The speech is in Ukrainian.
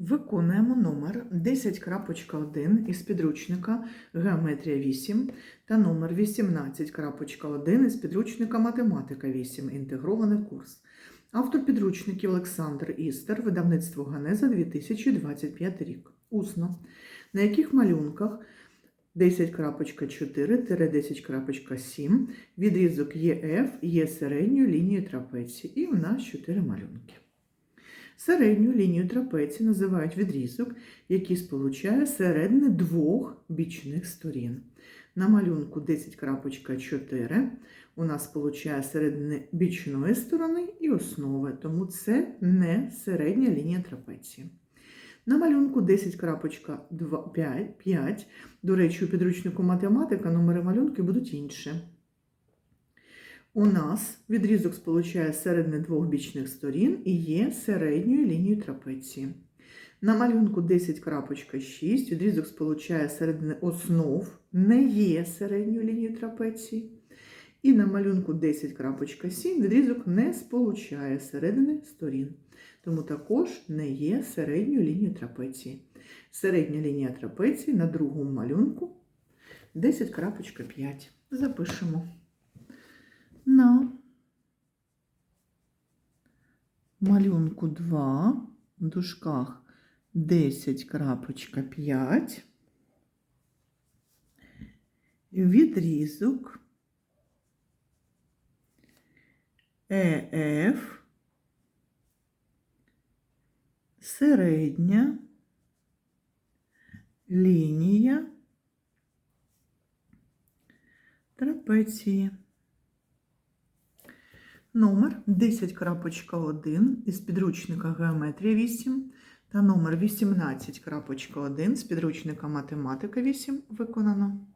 Виконуємо номер 10.1 із підручника Геометрія 8 та номер 18.1 із підручника Математика 8. Інтегрований курс. Автор підручників Олександр Істер, видавництво Ганеза 2025 рік. Усно. На яких малюнках 10.4-10.7 відрізок ЄФ є середньою лінією трапеції. І в нас 4 малюнки. Середню лінію трапеції називають відрізок, який сполучає середини двох бічних сторін. На малюнку 10.4 у нас сполучає середини бічної сторони і основи, тому це не середня лінія трапеції. На малюнку 10.5, до речі, у підручнику математика номери малюнки будуть інші. У нас відрізок сполучає середини двох бічних сторін і є середньою лінією трапеції. На малюнку 10.6 відрізок сполучає середини основ, не є середньою лінією трапеції. І на малюнку 10.7 відрізок не сполучає середини сторін, тому також не є середньою лінією трапеції. Середня лінія трапеції на другому малюнку 10.5. Запишемо на. Малюнку 2 в дужках. 10.5 відрізок. ЕФ. Середня. Лінія. Трапеції. Номер 10.1 із підручника Геометрія 8 та номер 18.1 з підручника Математика 8 виконано.